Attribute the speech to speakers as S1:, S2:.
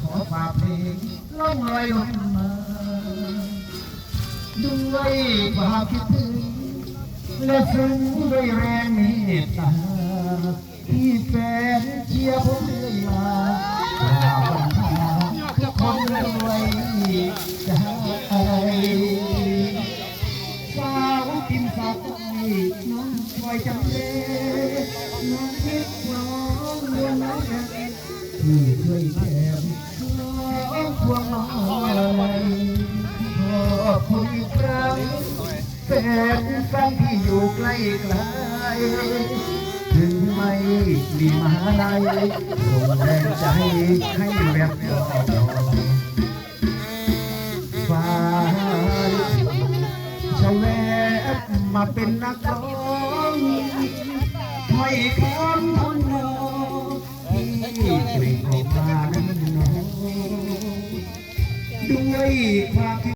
S1: ขอฝากเพลงล่องลอยลงมาด้วยความคิดถึงและซึ้งด้วยแรงเมตตาที่แฟนเชียร์ผมเรื่อยมาดาวบันทาคือคนรวยใจสาวกินสาวไก่น้องคอยจำเลย ที่ช่วยแทนน้อพวงน้อยขอบคุณอีกครั้งเป็นแฟนที่อยู่ใกล้ไกลถึงไม่มีมหาลัยส่งแรงใจให้แบบยอดฟ้าชะแวบมาเป็นนักร้องไม่คำทนนอง ด้วยความ